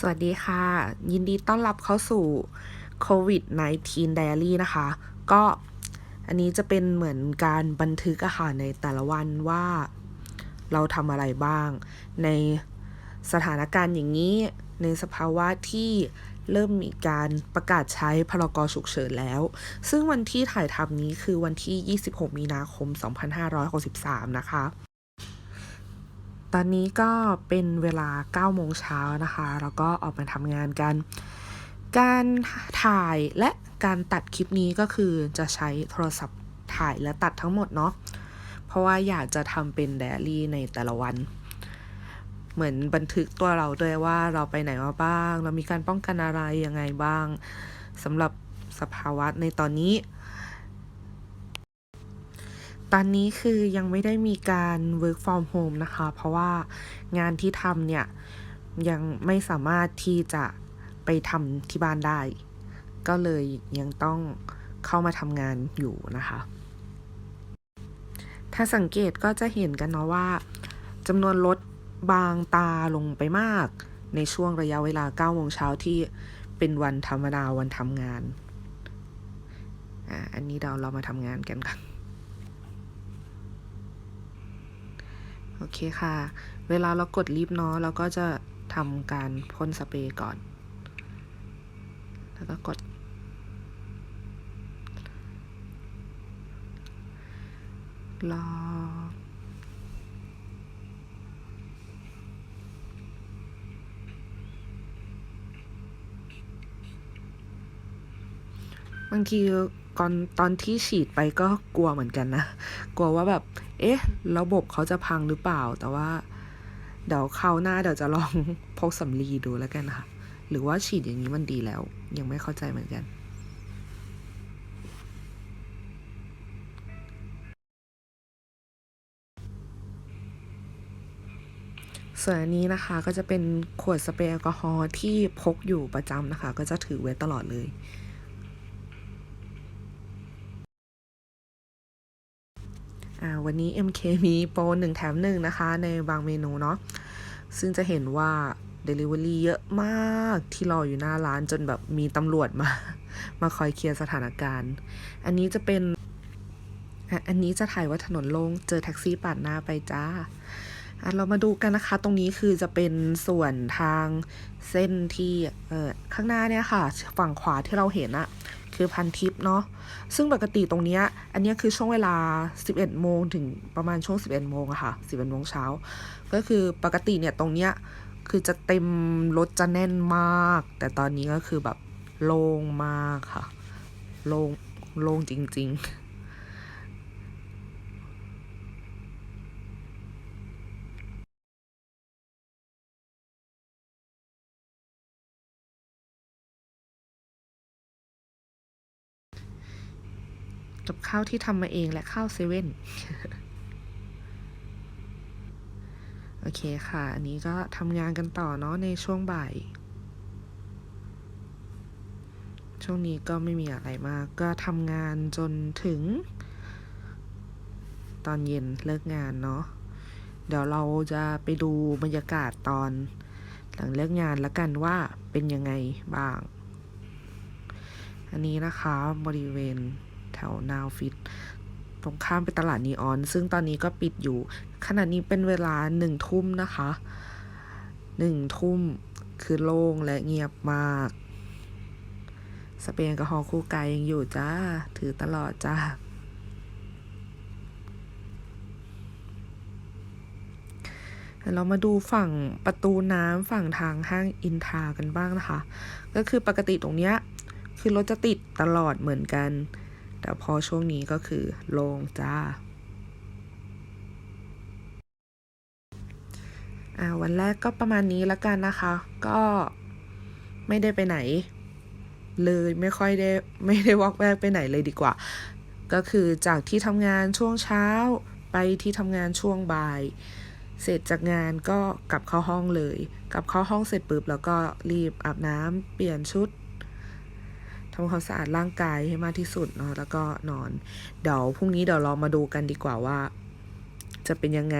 สวัสดีค่ะ ยินดีต้อนรับเข้าสู่ COVID 19 Diary นะคะ ก็อันนี้จะเป็นเหมือนการบันทึกอะค่ะในแต่ละวันว่าเราทำอะไรบ้าง ในสถานการณ์อย่างนี้ ในสภาวะที่เริ่มมีการประกาศใช้พรกฉุกเฉินแล้ว ซึ่งวันที่ถ่ายทำนี้คือวันที่ 26 มีนาคม 2563 นะคะ ตอนนี้ก็เป็นเวลา9โมงเช้านะคะ แล้วก็ออกมาทำงานกัน การถ่ายและการตัดคลิปนี้ก็คือจะใช้โทรศัพท์ถ่ายและตัดทั้งหมดเนาะ เพราะว่าอยากจะทำเป็นไดอารี่ในแต่ละวัน เหมือนบันทึกตัวเราด้วยว่าเราไปไหนมาบ้าง เรามีการป้องกันอะไรยังไงบ้างสำหรับสภาวะในตอนนี้ ตอนนี้คือยังไม่ได้มีการ work from home นะคะ เพราะว่างานที่ทำเนี่ย ยังไม่สามารถที่จะไปทำที่บ้านได้ ก็เลยยังต้องเข้ามาทำงานอยู่นะคะ ถ้าสังเกตก็จะเห็นกันเนาะว่าจำนวนรถบางตาลงไปมาก ในช่วงระยะเวลา9โมงเช้าที่เป็นวันธรรมดาวันทำงาน อ่า อันนี้เราเรามาทำงานกันค่ะ โอเคค่ะ เวลาเรากดลิฟต์เนาะเราก็จะทำการพ่นสเปรย์ก่อน แล้วก็กด รอ บางที ก่อนตอนที่ฉีดไปก็กลัวเหมือนกันนะ กลัวว่าแบบ เอ๊ะ ระบบเขาจะพังหรือเปล่า แต่ว่า เดี๋ยวคราวหน้าเดี๋ยวจะลองพกสำลีดูแล้วกันค่ะ หรือว่าฉีดอย่างนี้มันดีแล้ว ยังไม่เข้าใจเหมือนกันส่วนอันนี้นะคะก็จะเป็นขวดสเปรย์แอลกอฮอล์ที่พกอยู่ประจำนะคะ ก็จะถือไว้ตลอดเลย วันนี้ MK มีโปรหนึ่งแถมหนึ่งนะคะ ในบางเมนูเนาะซึ่งจะเห็นว่า Delivery เยอะมากที่รออยู่หน้าร้านจนแบบมีตำรวจมา มาคอยเคลียร์สถานการณ์ อันนี้จะเป็น อันนี้จะถ่ายว่าถนนโล่งเจอแท็กซี่ปาดหน้าไปจ้าเรามาดูกันนะคะ ตรงนี้คือจะเป็นส่วนทางเส้นที่ข้างหน้าเนี่ยค่ะ ฝั่งขวาที่เราเห็นอะ คือพันทิปเนาะซึ่งปกติตรงเนี้ยอันนี้คือช่วงเวลา 11 โมงถึงประมาณช่วง 11 โมงอะค่ะ 11 โมงเช้า ก็คือปกติเนี่ยตรงเนี้ยคือจะเต็มรถจะแน่นมาก แต่ตอนนี้ก็คือแบบโล่งมากค่ะ โล่งโล่งจริง ๆ กับข้าวที่ทำมาเองและข้าวเซเว่นโอเคค่ะ อันนี้ก็ทำงานกันต่อเนาะในช่วงบ่าย ช่วงนี้ก็ไม่มีอะไรมาก ก็ทำงานจนถึง ตอนเย็นเลิกงานเนาะเดี๋ยวเราจะไปดูบรรยากาศตอน หลังเลิกงานแล้วกันว่าเป็นยังไงบ้าง อันนี้นะคะบริเวณ แถวนาวฟิตตรงข้ามไปตลาดนีออน ซึ่งตอนนี้ก็ปิดอยู่ ขณะนี้เป็นเวลาหนึ่งทุ่มนะคะหนึ่งทุ่มคือโล่งและเงียบมาก สเปรย์แอลกอฮอล์คู่กายยังอยู่จ้า ถือตลอดจ้าเรามาดูฝั่งประตูน้ำฝั่งทางห้างอินทากันบ้างนะคะ ก็คือปกติตรงเนี้ย คือรถจะติดตลอดเหมือนกัน แต่พอช่วงนี้ก็คือโล่งจ้าอ่าวันแรกก็ประมาณนี้แล้วกันนะคะ ก็ไม่ได้ไปไหน เลยไม่ค่อยได้ไม่ได้วอกแวกไปไหนเลยดีกว่า ก็คือจากที่ทำงานช่วงเช้าไปที่ทำงานช่วงบ่าย เสร็จจากงานก็กลับเข้าห้องเลย กลับเข้าห้องเสร็จปุ๊บแล้วก็รีบอาบน้ำเปลี่ยนชุด ทำความสะอาดร่างกายให้มากที่สุดเนาะแล้วก็นอน เดี๋ยวพรุ่งนี้เดี๋ยวเรามาดูกันดีกว่าว่า จะเป็นยังไง